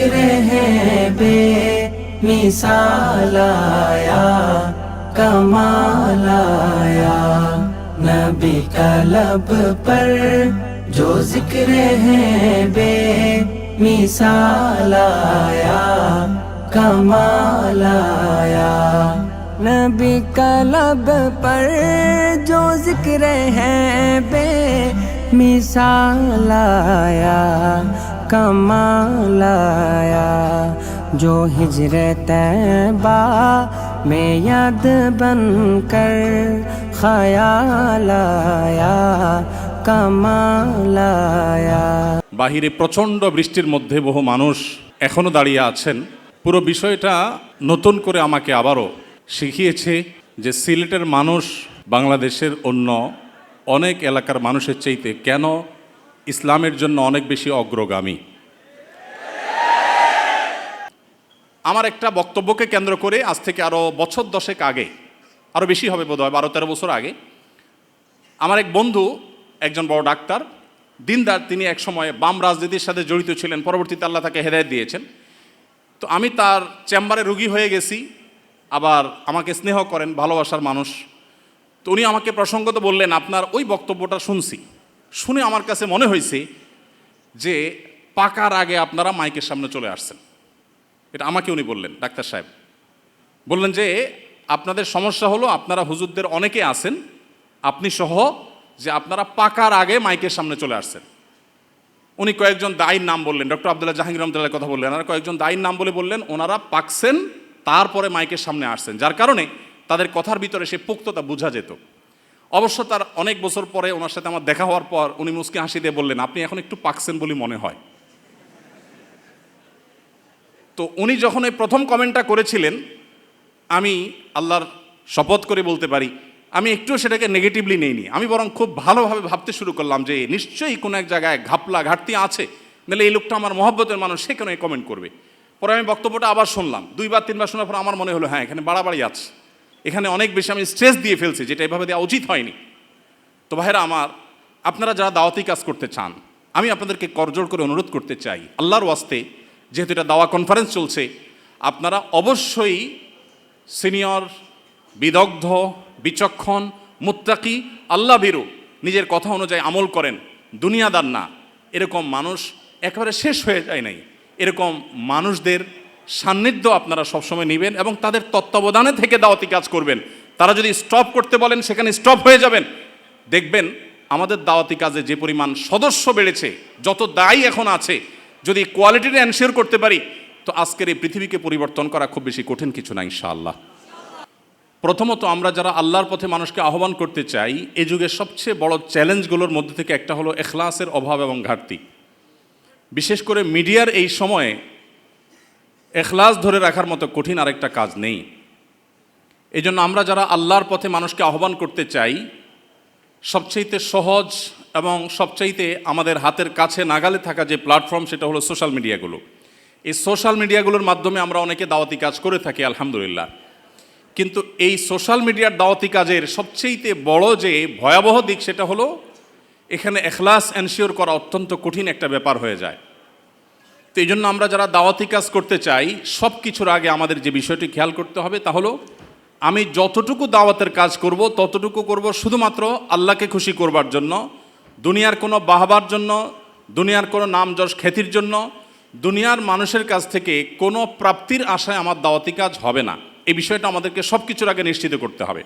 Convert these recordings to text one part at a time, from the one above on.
ज़िक्र है बे मिसाल आया, कमाल नबी कलब पर जो ज़िक्र है बे मिसाल आया, कमाल नबी कलब पर जो ज़िक्र है बे मिसाल आया। कमाल आया जो हिजरत तैबा में याद बन कर ख्याल आया कमाल आया বাহিরে প্রচণ্ড বৃষ্টির মধ্যে বহু মানুষ এখনও দাঁড়িয়ে আছেন পুরো বিষয়টা নতুন করে আমাকে আবারও শিখিয়েছে যে সিলেটের মানুষ বাংলাদেশের অন্য অনেক এলাকার মানুষের চাইতে কেন ইসলামের জন্য অনেক বেশি অগ্রগামী। আমার একটা বক্তব্যকে কেন্দ্র করে আজ থেকে আরও বছর দশেক আগে আরও বেশি হবে বোধ হয় বারো তেরো বছর আগে, আমার এক বন্ধু, একজন বড় ডাক্তার, দিনদার, তিনি এক সময় বাম রাজনীতির সাথে জড়িত ছিলেন, পরবর্তীতে আল্লাহ তাকে হেদায়ত দিয়েছেন। তো আমি তার চেম্বারে রুগী হয়ে গেছি, আবার আমাকে স্নেহ করেন, ভালোবাসার মানুষ। তো উনি আমাকে প্রসঙ্গত বললেন, আপনার ওই বক্তব্যটা শুনছি। শুনে আমার কাছে মনে হয়েছে যে পাকার আগে আপনারা মাইকের সামনে চলে আসছেন। এটা আমাকে উনি বললেন, ডাক্তার সাহেব। বললেন যে, আপনাদের সমস্যা হলো আপনারা হুজুরদের অনেকে আছেন, আপনি সহ যে আপনারা পাকার আগে মাইকের সামনে চলে আসছেন। উনি কয়েকজন দায়ীর নাম বললেন, ডক্টর আবদুল্লাহ জাহাঙ্গীর রহমতুল্লাহ কথা বললেন, আর কয়েকজন দায়ীর নাম বলে বললেন, ওনারা পাকছেন, তারপরে মাইকের সামনে আসছেন, যার কারণে তাদের কথার ভিতরে সে পোক্ততা বোঝা যেত। অবশ্য তার অনেক বছর পরে ওনার সাথে আমার দেখা হওয়ার পর উনি মুসকে হাসি দিয়ে বললেন, আপনি এখন একটু পাকছেন বলে মনে হয়। তো উনি যখন এই প্রথম কমেন্টটা করেছিলেন, আমি আল্লাহর শপথ করে বলতে পারি, আমি একটু সেটাকে নেগেটিভলি নেইনি। আমি বরং খুব ভালোভাবে ভাবতে শুরু করলাম যে নিশ্চয়ই কোনো এক জায়গায় ঘাপলা ঘাটতি আছে, নাহলে এই লোকটা আমার মহব্বতের মানুষ, সে কেন কমেন্ট করবে? পরে আমি বক্তব্যটা আবার শুনলাম। দুইবার, তিনবার শোনার পর আমার মনে হলো হ্যাঁ এখানে বাড়াবাড়ি আছে। এখানে অনেক বেশি আমি স্ট্রেস দিয়ে ফেলছি, যেটা এভাবে দেওয়া উচিত হয়নি। তো ভাইরা আমার, আপনারা যারা দাওয়াতি কাজ করতে চান, আমি আপনাদেরকে করজোর করে অনুরোধ করতে চাই, আল্লাহর ওয়াস্তে যেহেতু এটা দাওয়া কনফারেন্স চলছে, আপনারা অবশ্যই সিনিয়র বিদগ্ধ, বিচক্ষণ, মুত্তাকি, আল্লাহ বিরু নিজের কথা অনুযায়ী আমল করেন, দুনিয়াদার না। এরকম মানুষ একেবারে শেষ হয়ে যায় নাই। এরকম মানুষদের সান্নিধ্য আপনারা সবসময় নেবেন এবং তাদের তত্ত্বাবধানে থেকে দাওয়াতি কাজ করবেন। তারা যদি স্টপ করতে বলেন, সেখানে স্টপ হয়ে যাবেন। দেখবেন, আমাদের দাওয়াতি কাজে যে পরিমাণ সদস্য বেড়েছে, যত দায়ী এখন আছে, যদি কোয়ালিটিটা এনশিওর করতে পারি, তো আজকের এই পৃথিবীকে পরিবর্তন করা খুব বেশি কঠিন কিছু না, ইনশাআল্লাহ। প্রথমত আমরা যারা আল্লাহর পথে মানুষকে আহ্বান করতে চাই, এ যুগের সবচেয়ে বড় চ্যালেঞ্জগুলোর মধ্যে থেকে একটা হলো এখলাসের অভাব এবং ঘাটতি। বিশেষ করে মিডিয়ার এই সময়ে এখলাস ধরে রাখার মতো কঠিন আরেকটা কাজ নেই। এই জন্য আমরা যারা আল্লাহর পথে মানুষকে আহ্বান করতে চাই, সবচাইতে সহজ এবং সবচাইতে আমাদের হাতের কাছে নাগালে থাকা যে প্ল্যাটফর্ম সেটা হলো সোশ্যাল মিডিয়াগুলো এই সোশ্যাল মিডিয়াগুলোর মাধ্যমে আমরা অনেকে দাওয়াতি কাজ করে থাকি, আলহামদুলিল্লাহ। কিন্তু এই সোশ্যাল মিডিয়ার দাওয়াতি কাজের সবচেয়েতে বড় যে ভয়াবহ দিক সেটা হলো, এখানে এখলাস এনশিওর করা অত্যন্ত কঠিন একটা ব্যাপার হয়ে যায়। তো এই জন্য আমরা যারা দাওয়াতি কাজ করতে চাই, সব কিছুর আগে আমাদের যে বিষয়টি খেয়াল করতে হবে তা হলো, আমি যতটুকু দাওয়াতের কাজ করব, ততটুকু করব শুধুমাত্র আল্লাহকে খুশি করবার জন্য, দুনিয়ার কোনো বাহবার জন্য, দুনিয়ার কোনো নাম যশ খ্যাতির জন্য, দুনিয়ার মানুষের কাছ থেকে কোনো প্রাপ্তির আশায় আমার দাওয়াতি কাজ হবে না। এই বিষয়টা আমাদেরকে সব কিছুর আগে নিশ্চিত করতে হবে।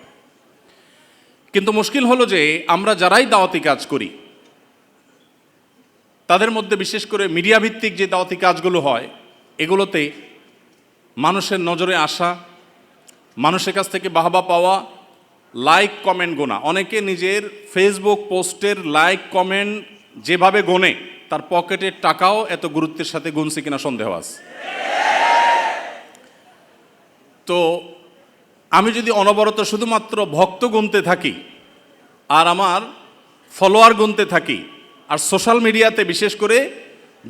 কিন্তু মুশকিল হলো যে আমরা যারাই দাওয়াতি কাজ করি তাদের মধ্যে বিশেষ করে মিডিয়া ভিত্তিক যে দাওয়াতি কাজগুলো হয়, এগুলোতে মানুষের নজরে আসা, মানুষের কাছ থেকে বাহবা পাওয়া লাইক কমেন্ট গোনা। অনেকে নিজের ফেসবুক পোস্টের লাইক কমেন্ট যেভাবে গোনে, তার পকেটের টাকাও এত গুরুত্বের সাথে গুনছে কিনা সন্দেহ আছে। তো আমি যদি অনবরত শুধুমাত্র ভক্ত গুনতে থাকি, আর আমার ফলোয়ার গুনতে থাকি আর সোশ্যাল মিডিয়াতে বিশেষ করে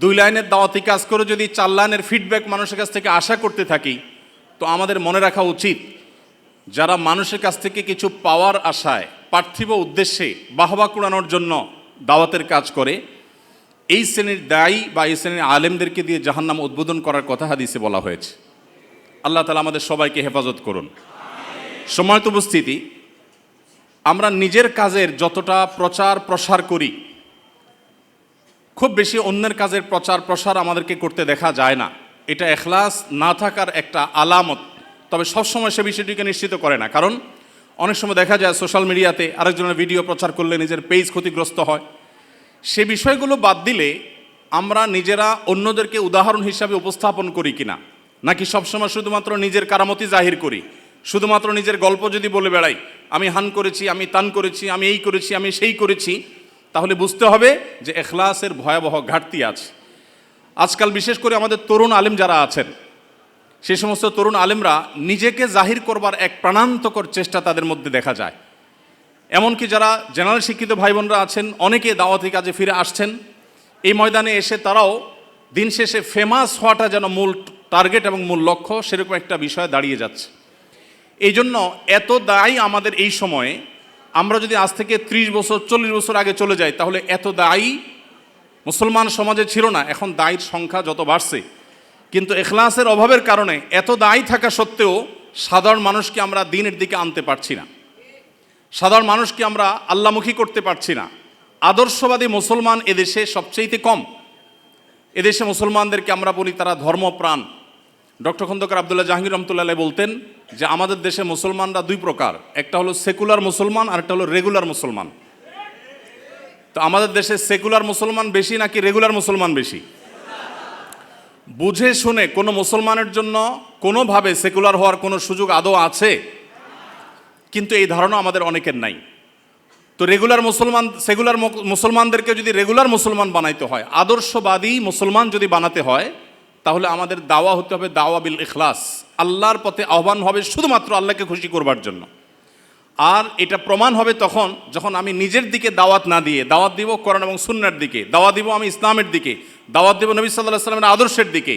দুই লাইনের দাওয়াতি কাজ করে যদি চার লাইনের ফিডব্যাক মানুষের কাছ থেকে আশা করতে থাকি, তো আমাদের মনে রাখা উচিত, যারা মানুষের কাছ থেকে কিছু পাওয়ার আশায়, পার্থিব উদ্দেশ্যে বাহবা কুড়ানোর জন্য দাওয়াতের কাজ করে, এই শ্রেণির দায়ী বা এই শ্রেণির আলেমদেরকে দিয়ে জাহান্নাম উদ্বোধন করার কথা হাদিসে বলা হয়েছে। আল্লাহ তালা আমাদের সবাইকে হেফাজত করুন। সময়ত উপস্থিতি, আমরা নিজের কাজের যতটা প্রচার প্রসার করি খুব বেশি অন্যের কাজের প্রচার প্রসার আমাদেরকে করতে দেখা যায় না। এটা এখলাস না থাকার একটা আলামত। তবে সবসময় সে বিষয়টিকে নিশ্চিত করে না। কারণ অনেক সময় দেখা যায় সোশ্যাল মিডিয়াতে আরেকজনের ভিডিও প্রচার করলে নিজের পেজ ক্ষতিগ্রস্ত হয়। সে বিষয়গুলো বাদ দিলে আমরা নিজেরা অন্যদেরকে উদাহরণ হিসাবে উপস্থাপন করি কিনা? নাকি সবসময় শুধুমাত্র নিজের কারামতি জাহির করি? শুধুমাত্র নিজের গল্প যদি বলে বেড়াই, আমি হান করেছি, আমি তান করেছি, আমি এই করেছি, আমি সেই করেছি তাহলে বুঝতে হবে যে এখলাসের ভয়াবহ ঘাটতি আছে। আজকাল বিশেষ করে আমাদের তরুণ আলেম যারা আছেন সেই সমস্ত তরুণ আলেমরা নিজেকে জাহির করবার এক প্রাণান্তকর চেষ্টা তাদের মধ্যে দেখা যায়। এমনকি যারা জেনারেল শিক্ষিত ভাই বোনরা আছেন, অনেকে দাওয়াতি কাজে ফিরে আসছেন। এই ময়দানে এসে তারাও দিন শেষে ফেমাস হওয়াটা যেন মূল টার্গেট এবং মূল লক্ষ্য, সেরকম একটা বিষয় দাঁড়িয়ে যাচ্ছে। এই জন্য এত দায়ী আমাদের এই সময়ে আমরা যদি আজ থেকে ত্রিশ বছর, চল্লিশ বছর আগে চলে যাই, তাহলে এত দায়ী মুসলমান সমাজে ছিল না, এখন দায়ীর সংখ্যা যত বাড়ছে। কিন্তু এখলাসের অভাবের কারণে এত দায়ী থাকা সত্ত্বেও সাধারণ মানুষকে আমরা দিনের দিকে আনতে পারছি না। সাধারণ মানুষকে আমরা আল্লামুখী করতে পারছি না। আদর্শবাদী মুসলমান এদেশে সবচেয়েতে কম। এদেশে মুসলমানদেরকে আমরা বলি তারা ধর্মপ্রাণ। ডক্টর খন্দকার আবদুল্লাহ জাহাঙ্গীর রহমতুল্লাহ বলতেন যে আমাদের দেশে মুসলমানরা দুই প্রকার, একটা হলো সেকুলার মুসলমান আর একটা হলো রেগুলার মুসলমান। তো আমাদের দেশে সেকুলার মুসলমান বেশি নাকি রেগুলার মুসলমান বেশি? বুঝে শুনে কোনো মুসলমানের জন্য কোনোভাবে সেকুলার হওয়ার কোনো সুযোগ আদৌ আছে? কিন্তু এই ধারণা আমাদের অনেকের নাই। তো রেগুলার মুসলমান সেগুলার মুসলমানদেরকে যদি রেগুলার মুসলমান বানাইতে হয়, আদর্শবাদী মুসলমান যদি বানাতে হয় তাহলে আমাদের দাওয়া হতে হবে দাওয়া বিল ইখলাস। আল্লাহর পথে আহ্বান হবে শুধুমাত্র আল্লাহকে খুশি করবার জন্য। আর এটা প্রমাণ হবে তখন যখন আমি নিজের দিকে দাওয়াত না দিয়ে, দাওয়াত দিব কোরআন এবং সুন্নার দিকে, দাওয়াত দিব আমি ইসলামের দিকে, দাওয়াত দিব নবী সাল্লাহ সাল্লামের আদর্শের দিকে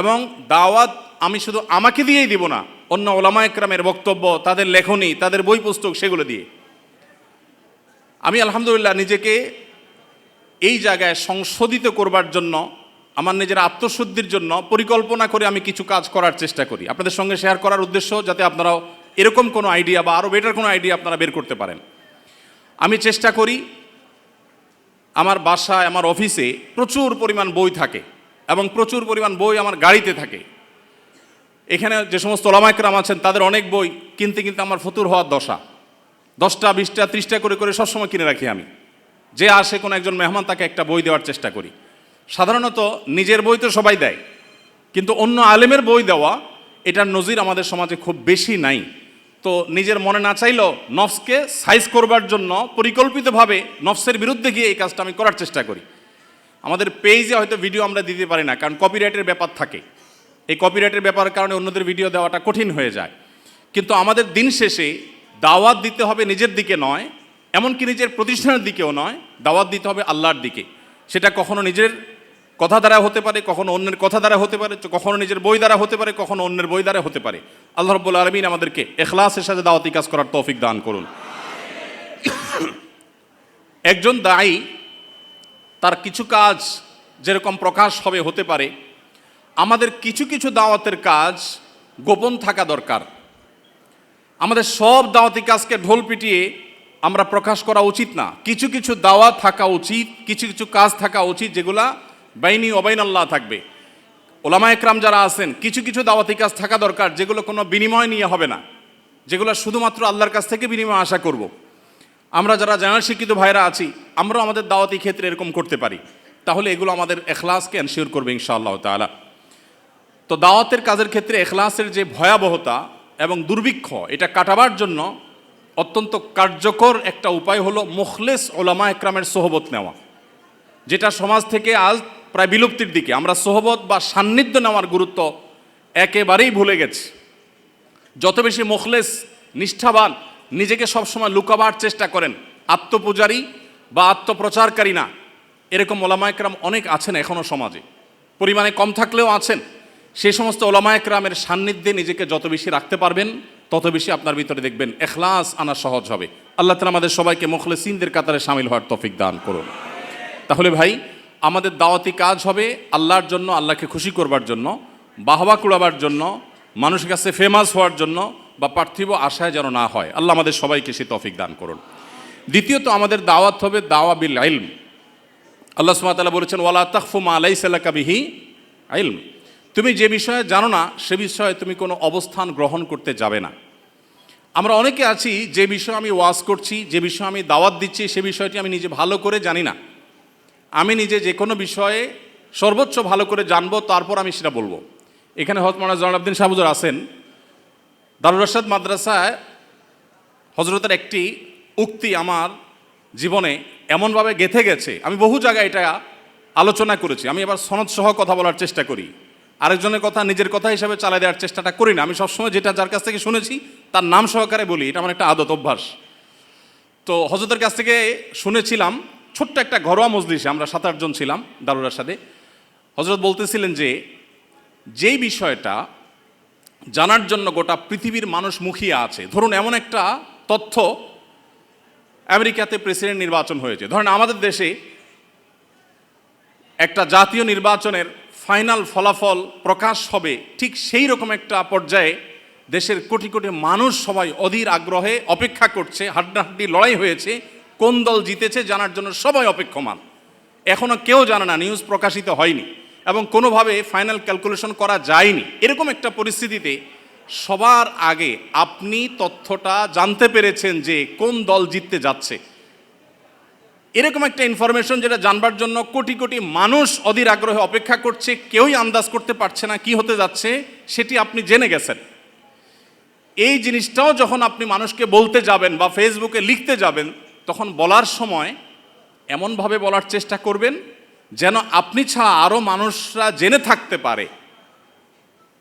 এবং দাওয়াত আমি শুধু আমাকে দিয়েই দিব না, অন্য ওলামা একরামের বক্তব্য, তাদের লেখনী, তাদের বই পুস্তক সেগুলো দিয়ে। আমি আলহামদুলিল্লাহ নিজেকে এই জায়গায় সংশোধিত করবার জন্য আমার নিজের আত্মশুদ্ধির জন্য পরিকল্পনা করে আমি কিছু কাজ করার চেষ্টা করি। আপনাদের সঙ্গে শেয়ার করার উদ্দেশ্য যাতে আপনারাও এরকম কোনো আইডিয়া বা আরও বেটার কোনো আইডিয়া আপনারা বের করতে পারেন। আমি চেষ্টা করি আমার বাসায়, আমার অফিসে প্রচুর পরিমাণ বই থাকে এবং প্রচুর পরিমাণ বই আমার গাড়িতে থাকে। এখানে যে সমস্ত ওলামাইকরাম আছেন, তাদের অনেক বই কিনতে কিনতে আমার ফতুর হওয়ার দশা। দশটা, বিশটা, ত্রিশটা করে করে সবসময় কিনে রাখি আমি। যে আসে কোনো একজন মেহমান তাকে একটা বই দেওয়ার চেষ্টা করি। সাধারণত নিজের বই তো সবাই দেয়, কিন্তু অন্য আলেমের বই দেওয়া, এটার নজির আমাদের সমাজে খুব বেশি নাই। তো নিজের মনে না চাইলেও নফসকে সাইজ করবার জন্য পরিকল্পিতভাবে নফসের বিরুদ্ধে গিয়ে এই কাজটা আমি করার চেষ্টা করি। আমাদের পেজে হয়তো ভিডিও আমরা দিতে পারি না, কারণ কপিরাইটের ব্যাপার থাকে। এই কপিরাইটের ব্যাপার কারণে অন্যদের ভিডিও দেওয়াটা কঠিন হয়ে যায়। কিন্তু আমাদের দিন শেষে দাওয়াত দিতে হবে নিজের দিকে নয়, এমনকি নিজের প্রতিষ্ঠানের দিকেও নয়, দাওয়াত দিতে হবে আল্লাহর দিকে। সেটা কখনো নিজের কথা দ্বারা হতে পারে, কখনো অন্যের কথা দ্বারা হতে পারে, কখনো নিজের বই দ্বারা হতে পারে, কখনো অন্যের বই দ্বারা হতে পারে। আল্লাহ রব্বুল আলমিন আমাদেরকে এখলাসের সাথে দাওয়াতি কাজ করার তৌফিক দান করুন। একজন দায়ী, তার কিছু কাজ যেরকম প্রকাশ হবে, হতে পারে। আমাদের কিছু কিছু দাওয়াতের কাজ গোপন থাকা দরকার। আমাদের সব দাওয়াতি কাজকে ঢোল পিটিয়ে আমরা প্রকাশ করা উচিত না। কিছু কিছু দাওয়াত থাকা উচিত, কিছু কিছু কাজ থাকা উচিত যেগুলা বাইনি অবাইন আল্লাহ থাকবে। ওলামা একরাম যারা আছেন, কিছু কিছু দাওয়াতি কাজ থাকা দরকার, যেগুলো কোনো বিনিময় নিয়ে হবে না। যেগুলো শুধুমাত্র আল্লাহর কাছ থেকে বিনিময় আশা করব। আমরা যারা জানার শিক্ষিত ভাইরা আছি, আমরাও আমাদের দাওয়াতি ক্ষেত্রে এরকম করতে পারি। তাহলে এগুলো আমাদের এখলাসকে এনশিওর করবে ইনশাআল্লাহ তালা তো দাওয়াতের কাজের ক্ষেত্রে এখলাসের যে ভয়াবহতা এবং দুর্ভিক্ষ, এটা কাটাবার জন্য অত্যন্ত কার্যকর একটা উপায় হলো মুখলেস ওলামা একরামের সোহবত নেওয়া। যেটা সমাজ থেকে আজ প্রায় বিলুপ্তির দিকে। আমরা সোহবত বা সান্নিধ্য নেওয়ার গুরুত্ব একেবারেই ভুলে গেছি। যত বেশি মুখলেস, নিষ্ঠাবান, নিজেকে সবসময় লুকাবার চেষ্টা করেন, আত্মপূজারী বা আত্মপ্রচারকারী না, এরকম ওলামায়করাম অনেক আছেন এখনও সমাজে। পরিমাণে কম থাকলেও আছেন। সেই সমস্ত ওলামায়করামের সান্নিধ্যে নিজেকে যত বেশি রাখতে পারবেন, তত বেশি আপনার ভিতরে দেখবেন এখলাস আনা সহজ হবে। আল্লাহ তালা আমাদের সবাইকে মুখলেসিনদের কাতারে সামিল হওয়ার তফিক দান করুন। তাহলে ভাই আমাদের দাওয়াতি কাজ হবে আল্লাহর জন্য, আল্লাহকে খুশি করবার জন্য, বাহবা কুড়াবার জন্য, মানুষের কাছে ফেমাস হওয়ার জন্য বা পার্থিব আশায় যেন না হয়। আল্লাহ আমাদের সবাইকে সে তফিক দান করুন। দ্বিতীয়ত আমাদের দাওয়াত হবে দাওয়া বিল আইলম আল্লাহ সুমাতালা বলেছেন, ওয়ালা তাকফু মা আলাই সাল্লাকাবিহি আইলম তুমি যে বিষয়ে জানো না, সে বিষয়ে তুমি কোনো অবস্থান গ্রহণ করতে যাবে না। আমরা অনেকে আছি যে বিষয়ে আমি ওয়াজ করছি, যে বিষয়ে আমি দাওয়াত দিচ্ছি, সে বিষয়টি আমি নিজে ভালো করে জানি না। আমি নিজে যে কোনো বিষয়ে সর্বোচ্চ ভালো করে জানব, তারপর আমি সেটা বলব। এখানে হজরত মৌলানা জয়নাবদ্দিন সাহুজুর আছেন। দারুল রশাদ মাদ্রাসায় হজরতের একটি উক্তি আমার জীবনে এমনভাবে গেথে গেছে। আমি বহু জায়গায় এটা আলোচনা করেছি। আমি এবার সনদ সহ কথা বলার চেষ্টা করি। আরেকজনের কথা নিজের কথা হিসাবে চালাই দেওয়ার চেষ্টাটা করি না। আমি সবসময় যেটা যার কাছ থেকে শুনেছি, তার নাম সহকারে বলি। এটা আমার একটা আদত অভ্যাস। তো হজরতের কাছ থেকে শুনেছিলাম ছোট্ট একটা ঘরোয়া মজলিসে আমরা সাত আটজন ছিলাম দারুরার সাথে হজরত বলতেছিলেন যে, যেই বিষয়টা জানার জন্য গোটা পৃথিবীর মানুষ মুখিয়ে আছে, ধরুন এমন একটা তথ্য আমেরিকাতে প্রেসিডেন্ট নির্বাচন হয়েছে। ধরেন আমাদের দেশে একটা জাতীয় নির্বাচনের ফাইনাল ফলাফল প্রকাশ হবে ঠিক সেই রকম একটা পর্যায়ে দেশের কোটি কোটি মানুষ সবাই অধীর আগ্রহে অপেক্ষা করছে, হাড্ডাহাড্ডি লড়াই হয়েছে কোন দল জিতেছে জানার জন্য সবাই অপেক্ষমান। এখনও কেউ জানে না, নিউজ প্রকাশিত হয়নি এবং কোনোভাবে ফাইনাল ক্যালকুলেশন করা যায়নি। এরকম একটা পরিস্থিতিতে সবার আগে আপনি তথ্যটা জানতে পেরেছেন যে কোন দল জিততে যাচ্ছে। এরকম একটা ইনফরমেশন যেটা জানবার জন্য কোটি কোটি মানুষ অধীর আগ্রহে অপেক্ষা করছে, কেউই আন্দাজ করতে পারছে না কি হতে যাচ্ছে, সেটি আপনি জেনে গেছেন। এই জিনিসটাও যখন আপনি মানুষকে বলতে যাবেন বা ফেসবুকে লিখতে যাবেন তখন বলার সময় এমনভাবে বলার চেষ্টা করবেন যেন আপনি ছাড়া আরও মানুষরা জেনে থাকতে পারে।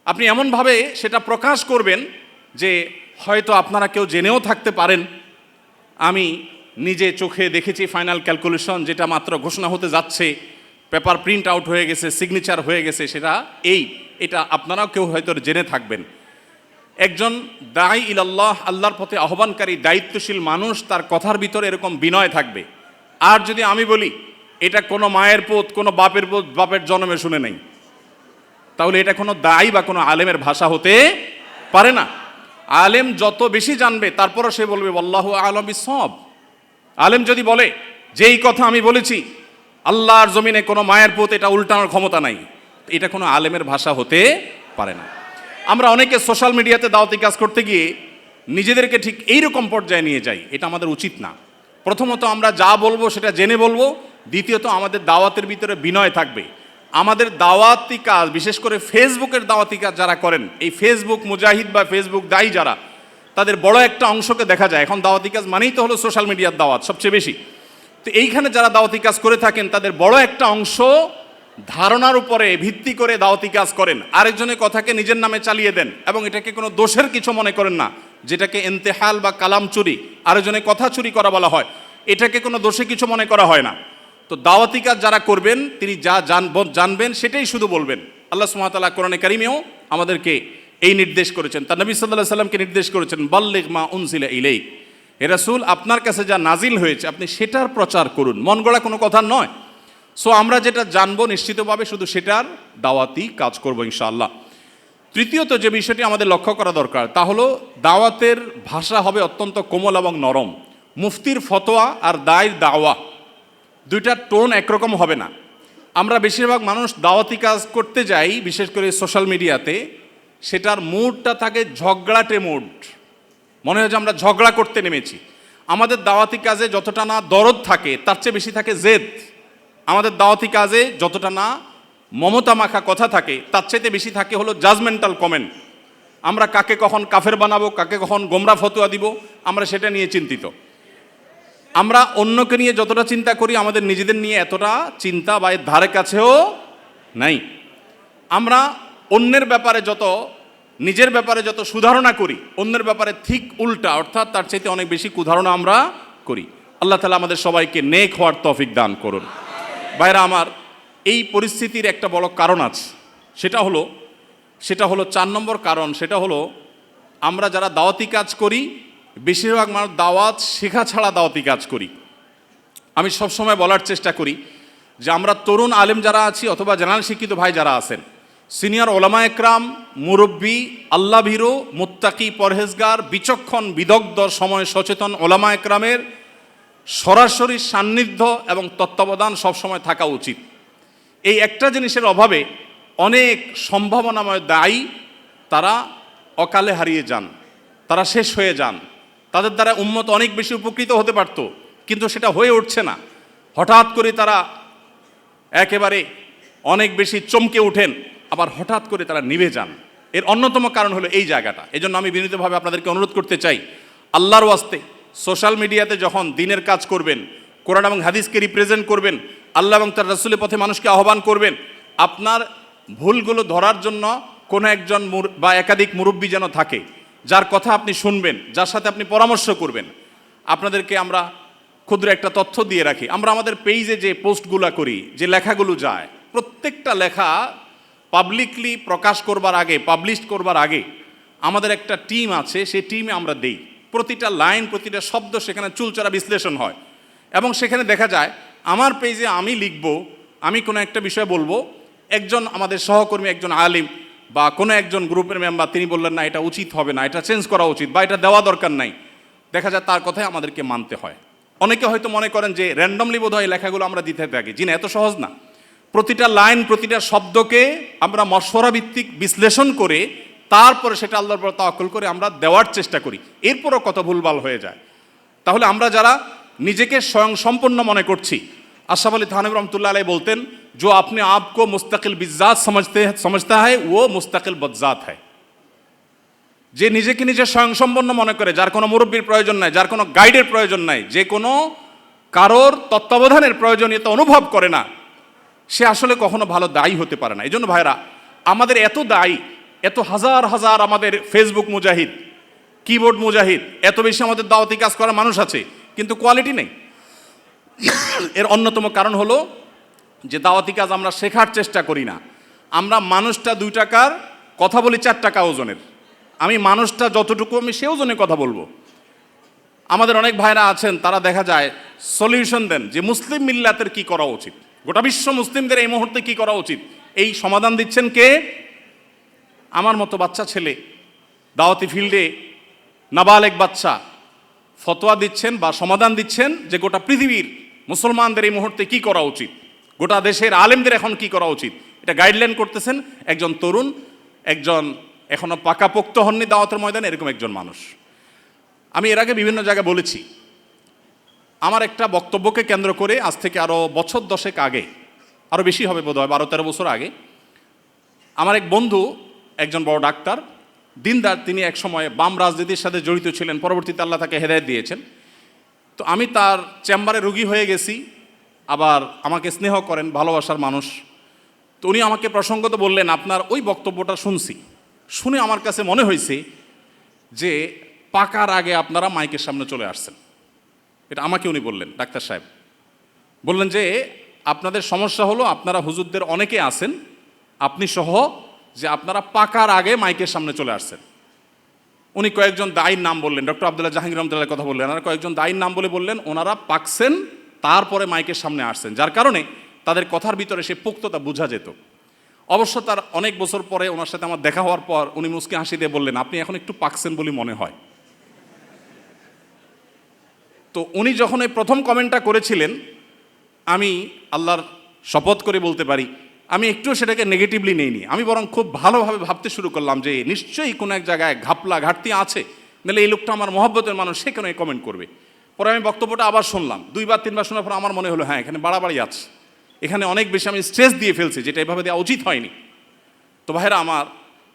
আপনি এমনভাবে সেটা প্রকাশ করবেন যে হয়তো আপনারা কেউ জেনেও থাকতে পারেন। আমি নিজে চোখে দেখেছি ফাইনাল ক্যালকুলেশন যেটা মাত্র ঘোষণা হতে যাচ্ছে। পেপার প্রিন্ট আউট হয়ে গেছে, সিগনেচার হয়ে গেছে, সেটা এই, এটা আপনারাও কেউ হয়তো জেনে থাকবেন। একজন দায় ইলাল্লাহ, আল্লাহর পথে আহ্বানকারী, দায়িত্বশীল মানুষ, তার কথার ভিতরে এরকম বিনয় থাকবে। আর যদি আমি বলি, এটা কোনো মায়ের পোত, কোনো বাপের পোত, বাপের জন্মে শুনে নেই, তাহলে এটা কোনো দায়ী বা কোনো আলেমের ভাষা হতে পারে না। আলেম যত বেশি জানবে, তারপরও সে বলবে আল্লাহ আলম সব আলেম যদি বলে যে এই কথা আমি বলেছি, আল্লাহর জমিনে কোনো মায়ের পোত, এটা উল্টানোর ক্ষমতা নাই। এটা কোনো আলেমের ভাষা হতে পারে না। আমরা অনেকে সোশ্যাল মিডিয়াতে দাওয়াতি কাজ করতে গিয়ে নিজেদেরকে ঠিক এই রকম পর্যায়ে নিয়ে যাই, এটা আমাদের উচিত না। প্রথমত আমরা যা বলব সেটা জেনে বলব, দ্বিতীয়ত আমাদের দাওয়াতের ভিতরে বিনয় থাকবে। আমাদের দাওয়াতি কাজ, বিশেষ করে ফেসবুকের দাওয়াতি কাজ যারা করেন, এই ফেসবুক মুজাহিদ বা ফেসবুক দায়ী যারা, তাদের বড় একটা অংশকে দেখা যায়। এখন দাওয়াতি কাজ মানেই তো হলো সোশ্যাল মিডিয়ার দাওয়াত সবচেয়ে বেশি। তো এইখানে যারা দাওয়াতি কাজ করে থাকেন, তাদের বড় একটা অংশ ধারণার উপরে ভিত্তি করে দাওয়াতি কাজ করেন। আরেকজনের কথাকে নিজের নামে চালিয়ে দেন এবং এটাকে কোনো দোষের কিছু মনে করেন না, যেটাকে এন্তেহাল বা কালাম চুরি আরেকজনের কথা চুরি করা বলা হয়। এটাকে কোনো দোষে কিছু মনে করা হয় না। তো দাওয়াতি কাজ যারা করবেন, তিনি যা জানব- জানবেন সেটাই শুধু বলবেন। আল্লাহ সুমাতাল্লাহ কোরআনে কারিমেও আমাদেরকে এই নির্দেশ করেছেন। তার নবী সাল্লাহ সাল্লামকে নির্দেশ করেছেন বাল্লিক মা উনসিলা ইলেই হে রাসূল, আপনার কাছে যা নাজিল হয়েছে, আপনি সেটার প্রচার করুন। মন গড়া কোনো কথা নয়। সো আমরা যেটা জানব নিশ্চিতভাবে শুধু সেটার দাওয়াতি কাজ করব ইনশাআল্লাহ। তৃতীয়ত যে বিষয়টি আমাদের লক্ষ্য করা দরকার, তা হলো দাওয়াতের ভাষা হবে অত্যন্ত কোমল এবং নরম। মুফতির ফতোয়া আর দায়ের দাওয়া দুইটার টোন একরকম হবে না। আমরা বেশিরভাগ মানুষ দাওয়াতি কাজ করতে যাই, বিশেষ করে সোশ্যাল মিডিয়াতে, সেটার মুডটা থাকে ঝগড়াটে মুড। মনে হয় যে আমরা ঝগড়া করতে নেমেছি। আমাদের দাওয়াতি কাজে যতটা না দরদ থাকে, তার চেয়ে বেশি থাকে জেদ। আমাদের দাওয়াতি কাজে যতটা না মমতা মাখা কথা থাকে, তার চাইতে বেশি থাকে হলো জাজমেন্টাল কমেন্ট আমরা কাকে কখন কাফের বানাবো, কাকে কখন গোমরা ফতোয়া দিব, আমরা সেটা নিয়ে চিন্তিত। আমরা অন্যকে নিয়ে যতটা চিন্তা করি, আমাদের নিজেদের নিয়ে এতটা চিন্তা বা এর ধারে কাছেও নাই। আমরা অন্যের ব্যাপারে যত, নিজের ব্যাপারে যত সুধারণা করি, অন্যের ব্যাপারে ঠিক উল্টা, অর্থাৎ তার চাইতে অনেক বেশি কুধারণা আমরা করি। আল্লাহ তালা আমাদের সবাইকে নেক হওয়ার তফিক দান করুন। বাইরা আমার, এই পরিস্থিতির একটা বড় কারণ আছে। সেটা হলো সেটা হলো চার নম্বর কারণ, সেটা হলো আমরা যারা দাওয়াতি কাজ করি, বেশিরভাগ মানুষ দাওয়াত শেখা ছাড়া দাওয়াতি কাজ করি। আমি সবসময় বলার চেষ্টা করি যে আমরা তরুণ আলেম যারা আছি অথবা জেনারেল শিক্ষিত ভাই যারা আছেন, সিনিয়র ওলামা একরাম, মুরব্বী আল্লাহ ভীরু মুত্তাকি, পরহেজগার, বিচক্ষণ, বিদগ্ধ, সময় সচেতন ওলামা একরামের সরাসরি সান্নিধ্য এবং তত্ত্বাবধান সবসময় থাকা উচিত। এই একটা জিনিসের অভাবে অনেক সম্ভাবনাময় দায়ী তারা অকালে হারিয়ে যান, তারা শেষ হয়ে যান। তাদের দ্বারা উন্মত অনেক বেশি উপকৃত হতে পারত, কিন্তু সেটা হয়ে উঠছে না। হঠাৎ করে তারা একেবারে অনেক বেশি চমকে ওঠেন, আবার হঠাৎ করে তারা নিভে যান। এর অন্যতম কারণ হলো এই জায়গাটা। এজন্য আমি বিনীতভাবে আপনাদেরকে অনুরোধ করতে চাই, আল্লাহর ওয়াস্তে সোশ্যাল মিডিয়াতে যখন দিনের কাজ করবেন, কোরআন এবং হাদিসকে রিপ্রেজেন্ট করবেন, আল্লাহ এবং তার রাসুলের পথে মানুষকে আহ্বান করবেন, আপনার ভুলগুলো ধরার জন্য কোনো একজন বা একাধিক মুরব্বী যেন থাকে, যার কথা আপনি শুনবেন, যার সাথে আপনি পরামর্শ করবেন, আপনাদেরকে আমরা ক্ষুদ্র একটা তথ্য দিয়ে রাখি। আমরা আমাদের পেজে যে পোস্টগুলো করি, যে লেখাগুলো যায়, প্রত্যেকটা লেখা পাবলিকলি প্রকাশ করবার আগে পাবলিশ করবার আগে, আমাদের একটা টিম আছে, সেই টিমে আমরা দেই। প্রতিটা লাইন, প্রতিটা শব্দ সেখানে চুলচড়া বিশ্লেষণ হয়। এবং সেখানে দেখা যায়, আমার পেজে আমি লিখব, আমি কোনো একটা বিষয় বলব, একজন আমাদের সহকর্মী, একজন আলিম, বা কোনো একজন গ্রুপের মেম্বার তিনি বললেন, না, এটা উচিত হবে না, এটা চেঞ্জ করা উচিত, বা এটা দেওয়া দরকার নাই। দেখা যায়, তার কথাই আমাদেরকে মানতে হয়। অনেকে হয়তো মনে করেন যে র্যান্ডমলি বোধ হয় লেখাগুলো আমরা দিতে থাকি। জি না, এত সহজ না। প্রতিটা লাইন, প্রতিটা শব্দকে আমরা মশওয়ারা ভিত্তিক বিশ্লেষণ করে তারপরে সেটা আল্লাহর পর তাওয়াক্কুল করে আমরা দেওয়ার চেষ্টা করি এরপরও কত ভুলভাল হয়ে যায় তাহলে আমরা যারা নিজেকে স্বয়ং সম্পন্ন মনে করছি আশাফ আলী থানব রহমতুল্লাহ আলাই বলতেন जो अपने आप को मुस्तकिल बिजात समझते समझता है वो मुस्तकिल बज्जात है যে নিজেকে নিজে স্বয়ংসম্পন্ন মনে করে যার কোনো মুরব্বীর প্রয়োজন নাই যার কোনো গাইডের প্রয়োজন নাই যে কোনো কারোর তত্ত্বাবধানের প্রয়োজনীয়তা অনুভব করে না সে আসলে কখনো ভালো দায়ী হতে পারে না এই জন্য ভাইরা আমাদের এত দায়ী এত হাজার হাজার আমাদের ফেসবুক মুজাহিদ কিবোর্ড মুজাহিদ, এত বেশি আমাদের দাওয়াতি কাজ করা মানুষ আছে, কিন্তু কোয়ালিটি নেই। এর অন্যতম কারণ হলো যে দাওয়াতি কাজ আমরা শেখার চেষ্টা করি না। আমরা মানুষটা দুই টাকার, কথা বলি চার টাকা ওজনের। আমি মানুষটা যতটুকু আমি সে ওজনে কথা বলব। আমাদের অনেক ভাইরা আছেন, তারা দেখা যায় সলিউশন দেন যে মুসলিম মিল্লাতের কি করা উচিত? গোটা বিশ্ব মুসলিমদের এই মুহূর্তে কি করা উচিত? এই সমাধান দিচ্ছেন কে? আমার মতো বাচ্চা ছেলে, দাওয়াতি ফিল্ডে নাবালেক বাচ্চা ফতোয়া দিচ্ছেন বা সমাধান দিচ্ছেন যে গোটা পৃথিবীর মুসলমানদের এই মুহূর্তে কি করা উচিত? গোটা দেশের আলেমদের এখন কি করা উচিত? এটা গাইডলাইন করতেছেন একজন তরুণ, একজন এখনও পাকাপোক্ত হননি দাওয়াতের ময়দানে, এরকম একজন মানুষ। আমি এর আগে বিভিন্ন জায়গায় বলেছি, আমার একটা বক্তব্যকে কেন্দ্র করে আজ থেকে আরও বছর দশেক আগে আরও বেশি হবে বোধ হয় বারো তেরো বছর আগে, আমার এক বন্ধু একজন বড় ডাক্তার, দিনদার তিনি এক সময় বাম রাজনীতির সাথে জড়িত ছিলেন, পরবর্তীতে আল্লাহ তাকে হেদায়ত দিয়েছেন। তো আমি তার চেম্বারে রুগী হয়ে গেছি, আবার আমাকে স্নেহ করেন, ভালোবাসার মানুষ। তো উনি আমাকে প্রসঙ্গত বললেন, আপনার ওই বক্তব্যটা শুনছি। শুনে আমার কাছে মনে হয়েছে যে পাকার আগে আপনারা মাইকের সামনে চলে আসছেন। এটা আমাকে উনি বললেন, ডাক্তার সাহেব। বললেন যে, আপনাদের সমস্যা হলো, আপনারা হুজুরদের অনেকে আছেন, আপনি সহ যে আপনারা পাকার আগে মাইকের সামনে চলে আসছেন। উনি কয়েকজন দায়ীর নাম বললেন, ডক্টর আবদুল্লাহ জাহাঙ্গীর রহমতুল্লাহ কথা বললেন। আর কয়েকজন দায়ীর নাম বলে বললেন, ওনারা পাকছেন, তারপরে মাইকের সামনে আসছেন। যার কারণে তাদের কথার ভিতরে সে পুক্ততা বোঝা যেত। অবশ্য তার অনেক বছর পরে ওনার সাথে আমার দেখা হওয়ার পর উনি মুসকে হাসি দিয়ে বললেন, আপনি এখন একটু পাকছেন বলে মনে হয়। তো উনি যখন এই প্রথম কমেন্টটা করেছিলেন, আমি আল্লাহর শপথ করে বলতে পারি আমি একটু সেটাকে নেগেটিভলি নেইনি। আমি বরং খুব ভালোভাবে ভাবতে শুরু করলাম যে নিশ্চয়ই কোনো এক জায়গায় ঘাপলা ঘাটতি আছে, নাহলে এই লোকটা আমার মহব্বতের মানুষ, সে কেন কমেন্ট করবে? পরে আমি বক্তব্যটা আবার শুনলাম। দুইবার, তিনবার শোনার পর আমার মনে হলো হ্যাঁ এখানে বাড়াবাড়ি আছে। এখানে অনেক বেশি আমি স্ট্রেস দিয়ে ফেলছি, যেটা এভাবে দেওয়া উচিত হয়নি। তো ভাইরা আমার,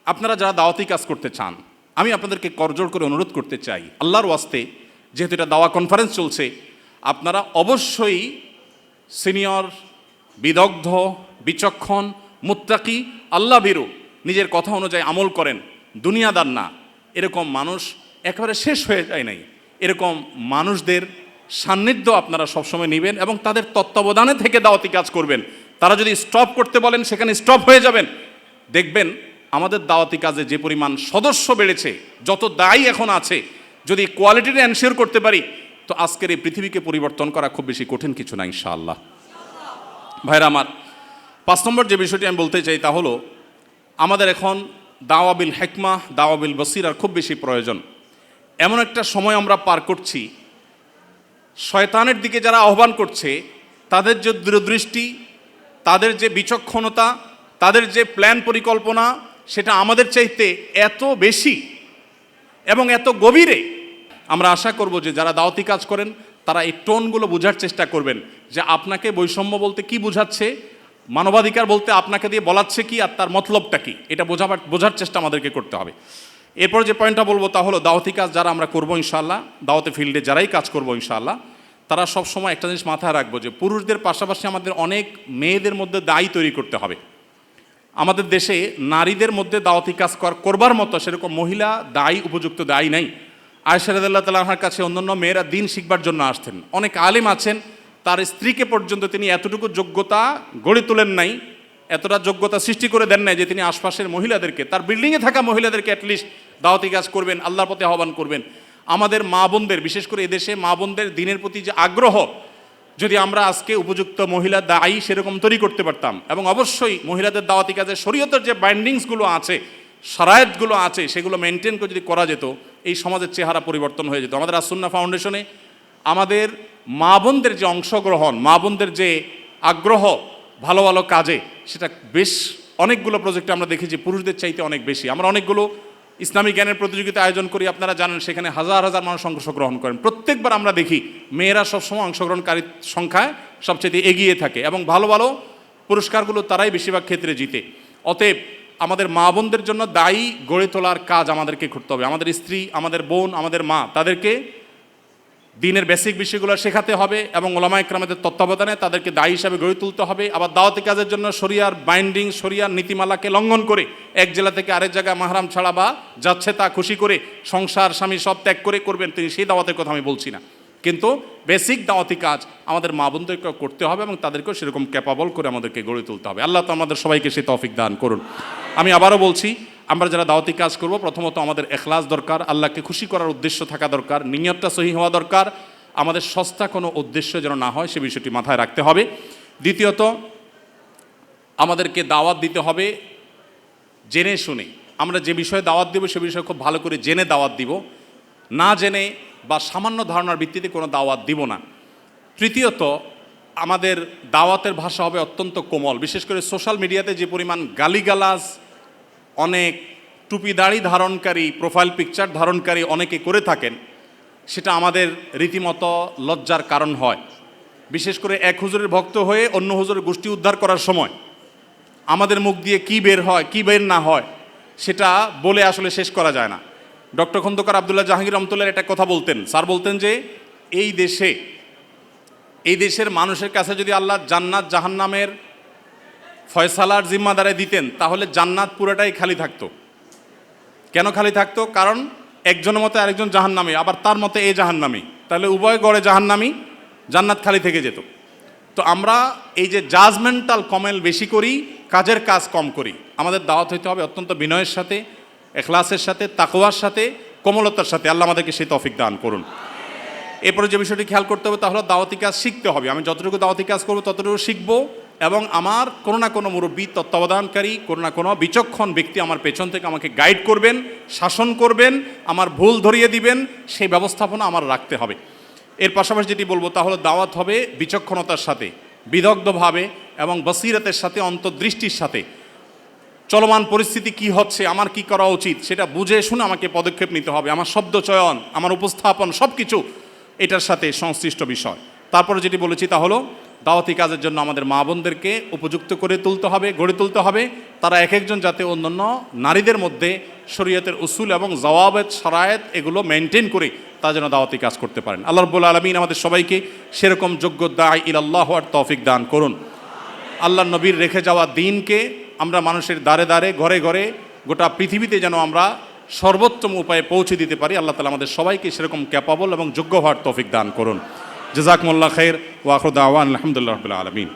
আপনারা যারা দাওয়াতি কাজ করতে চান, আমি আপনাদেরকে করজোর করে অনুরোধ করতে চাই, আল্লাহর ওয়াস্তে, যেহেতু এটা দাওয়া কনফারেন্স চলছে, আপনারা অবশ্যই সিনিয়র বিদগ্ধ বিচক্ষণ, মুত্তাকি, আল্লাহ ভীরু, নিজের কথা অনুযায়ী আমল করেন, দুনিয়াদার না। এরকম মানুষ একেবারে শেষ হয়ে যায় নাই। এরকম মানুষদের সান্নিধ্য আপনারা সবসময় নেবেন এবং তাদের তত্ত্বাবধানে থেকে দাওয়াতি কাজ করবেন। তারা যদি স্টপ করতে বলেন, সেখানে স্টপ হয়ে যাবেন। দেখবেন আমাদের দাওয়াতি কাজে যে পরিমাণ সদস্য বেড়েছে, যত দায়ী এখন আছে, যদি কোয়ালিটিটা এনশিওর করতে পারি, তো আজকের এই পৃথিবীকে পরিবর্তন করা খুব বেশি কঠিন কিছু না, ইনশাআল্লাহ। ভাইরা আমার পাঁচ নম্বর যে বিষয়টি আমি বলতে চাই তা হলো, আমাদের এখন দাওয়াবিল হেকমা, দাওয়াবিল বসিরার খুব বেশি প্রয়োজন। এমন একটা সময় আমরা পার করছি, শয়তানের দিকে যারা আহ্বান করছে, তাদের যে দূরদৃষ্টি, তাদের যে বিচক্ষণতা, তাদের যে প্ল্যান পরিকল্পনা, সেটা আমাদের চাইতে এত বেশি এবং এত গভীরে, আমরা আশা করব যে যারা দাওয়াতি কাজ করেন, তারা এই টোনগুলো বোঝার চেষ্টা করবেন যে আপনাকে বৈষম্য বলতে কি বোঝাচ্ছে মানবাধিকার বলতে আপনাকে দিয়ে বলাচ্ছে কি আর তার মতলবটা কি? এটা বোঝাবার, বোঝার চেষ্টা আমাদেরকে করতে হবে। এরপর যে পয়েন্টটা বলব তা হলো দাওয়াতি কাজ যারা আমরা করব ইনশাল্লাহ দাওয়াতি ফিল্ডে যারাই কাজ করব ইনশাল্লাহ তারা সব সময় একটা জিনিস মাথায় রাখব যে পুরুষদের পাশাপাশি আমাদের অনেক মেয়েদের মধ্যে দায়ী তৈরি করতে হবে। আমাদের দেশে নারীদের মধ্যে দাওয়াতি কাজ কর- করবার মতো সেরকম মহিলা দায়ী, উপযুক্ত দায়ী নাই। আয়সারদুল্লাহ তালাহার কাছে অন্যান্য মেয়েরা দিন শিখবার জন্য আসতেন। অনেক আলেম আছেন তার স্ত্রীকে পর্যন্ত তিনি এতটুকু যোগ্যতা গড়ে তোলেন নাই, এতটা যোগ্যতা সৃষ্টি করে দেন নাই যে তিনি আশপাশের মহিলাদেরকে, তার বিল্ডিংয়ে থাকা মহিলাদেরকে অ্যাটলিস্ট দাওয়াতি কাজ করবেন, আল্লাহর পথে আহ্বান করবেন। আমাদের মা বোনদের, বিশেষ করে এদেশে মা বোনদের দিনের প্রতি যে আগ্রহ, যদি আমরা আজকে উপযুক্ত মহিলা দায়ী সেরকম তৈরি করতে পারতাম, এবং অবশ্যই মহিলাদের দাওয়াতি কাজে শরীয়তের যে বাইন্ডিংসগুলো আছে সারায়তগুলো আছে, সেগুলো মেনটেন করে যদি করা যেত, এই সমাজের চেহারা পরিবর্তন হয়ে যেত। আমাদের আসুন্না ফাউন্ডেশনে আমাদের মা বোনদের যে অংশগ্রহণ, মা বোনদের যে আগ্রহ, ভালো ভালো কাজে, সেটা বেশ অনেকগুলো প্রজেক্টে আমরা দেখেছি, পুরুষদের চাইতে অনেক বেশি। আমরা অনেকগুলো ইসলামী জ্ঞানের প্রতিযোগিতা আয়োজন করি, আপনারা জানেন, সেখানে হাজার হাজার মানুষ অংশগ্রহণ করেন। প্রত্যেকবার আমরা দেখি, মেয়েরা সবসময় অংশগ্রহণকারীর সংখ্যায় সবচেয়ে এগিয়ে থাকে এবং ভালো ভালো পুরস্কারগুলো তারাই বেশিরভাগ ক্ষেত্রে জিতে। অতএব আমাদের মা বোনদের জন্য দায়ী গড়ে তোলার কাজ আমাদেরকে করতে হবে। আমাদের স্ত্রী, আমাদের বোন, আমাদের মা, তাদেরকে দিনের বেসিক বিষয়গুলো শেখাতে হবে এবং ওলামা ইকরামেদের তত্ত্বাবধানে তাদেরকে দায়ী হিসাবে গড়ে তুলতে হবে। আবার দাওয়াতি কাজের জন্য শরিয়ার বাইন্ডিং শরিয়ার নীতিমালাকে লঙ্ঘন করে এক জেলা থেকে আরেক জায়গায় মাহারাম ছাড়া বা যাচ্ছে তা খুশি করে সংসার, স্বামী সব ত্যাগ করে করবেন তিনি সেই দাওয়াতের কথা আমি বলছি না। কিন্তু বেসিক দাওয়াতি কাজ আমাদের মা বোনদেরকে করতে হবে এবং তাদেরকেও সেরকম ক্যাপাবল করে আমাদেরকে গড়ে তুলতে হবে। আল্লাহ তো আমাদের সবাইকে সেই তফিক দান করুন। আমি আবারও বলছি আমরা যারা দাওয়াতি কাজ করব, প্রথমত আমাদের এখলাস দরকার, আল্লাহকে খুশি করার উদ্দেশ্য থাকা দরকার, নিয়তটা সহি হওয়া দরকার, আমাদের সস্তা কোনো উদ্দেশ্য যেন না হয় সে বিষয়টি মাথায় রাখতে হবে। দ্বিতীয়ত, আমাদেরকে দাওয়াত দিতে হবে জেনে শুনে। আমরা যে বিষয়ে দাওয়াত দেব, সে বিষয়ে খুব ভালো করে জেনে দাওয়াত দিব। না জেনে বা সামান্য ধারণার ভিত্তিতে কোনো দাওয়াত দিব না। তৃতীয়ত, আমাদের দাওয়াতের ভাষা হবে অত্যন্ত কোমল। বিশেষ করে সোশ্যাল মিডিয়াতে যে পরিমাণ গালিগালাজ অনেক টুপি দাড়ি ধারণকারী প্রোফাইল পিকচার ধারণকারী অনেকে করে থাকেন। সেটা আমাদের রীতিমতো লজ্জার কারণ হয়। বিশেষ করে এক হুজুরের ভক্ত হয়ে অন্য হুজুরের গোষ্ঠী উদ্ধার করার সময়। আমাদের মুখ দিয়ে কি বের হয়, কি বের না হয়, সেটা বলে আসলে শেষ করা যায় না। ডক্টর খন্দকার আবদুল্লাহ জাহাঙ্গীর রহমতুল্লাহ একটা কথা বলতেন। স্যার বলতেন যে, এই দেশে, এই দেশের মানুষের কাছে যদি আল্লাহ জান্নাত জাহান্নামের ফয়সালার জিম্মাদারে দিতেন, তাহলে জান্নাত পুরোটাই খালি থাকতো। কেন খালি থাকতো? কারণ একজনের মতে আরেকজন জাহান্নামী, আবার তার মতে এ জাহান্নামী। তাহলে উভয় গড়ে জাহান্নামী, জান্নাত খালি থেকে যেত। তো আমরা এই যে জাজমেন্টাল কমেল বেশি করি, কাজের কাজ কম করি। আমাদের দাওয়াত হইতে হবে অত্যন্ত বিনয়ের সাথে, এখলাসের সাথে, তাকওয়ার সাথে, কোমলতার সাথে। আল্লাহ আমাদেরকে সেই তফিক দান করুন। এরপরে যে বিষয়টি খেয়াল করতে হবে, তাহলে দাওয়াতি কাজ শিখতে হবে। আমি যতটুকু দাওয়াতি কাজ করব, ততটুকু শিখব। এবং আমার কোনো না কোনো মুরব্বী, তত্ত্বাবধানকারী, কোনো না কোনো বিচক্ষণ ব্যক্তি আমার পেছন থেকে আমাকে গাইড করবেন, শাসন করবেন, আমার ভুল ধরিয়ে দিবেন, সেই ব্যবস্থাপনা আমার রাখতে হবে। এর পাশাপাশি যেটি বলব তাহলে দাওয়াত হবে বিচক্ষণতার সাথে, বিদগ্ধভাবে এবং বসিরতের সাথে, অন্তর্দৃষ্টির সাথে। চলমান পরিস্থিতি কি হচ্ছে, আমার কি করা উচিত, সেটা বুঝে শুনে আমাকে পদক্ষেপ নিতে হবে। আমার শব্দ চয়ন, আমার উপস্থাপন সব কিছু এটার সাথে সংশ্লিষ্ট বিষয়। তারপরে যেটি বলেছি তা হলো দাওয়াতি কাজের জন্য আমাদের মা বোনদেরকে উপযুক্ত করে তুলতে হবে, গড়ে তুলতে হবে। তারা এক একজন যাতে অন্যান্য নারীদের মধ্যে শরীয়তের উসুল এবং জওয়াবেদ সরায়েত এগুলো মেনটেন করে তা যেন দাওয়াতি কাজ করতে পারেন। আল্লাহ রব্বুল আলমিন আমাদের সবাইকে সেরকম যোগ্য দায় ইলাল্লাহ আর তৌফিক দান করুন। আল্লাহ নবীর রেখে যাওয়া দিনকে আমরা মানুষের দ্বারে দ্বারে, ঘরে ঘরে গোটা পৃথিবীতে যেন আমরা সর্বোত্তম উপায়ে পৌঁছে দিতে পারি। আল্লাহ তালা আমাদের সবাইকে সেরকম ক্যাপাবল এবং যোগ্য হওয়ার তৌফিক দান করুন। جزاكم الله خير وآخر دعوان الحمد لله رب العالمين.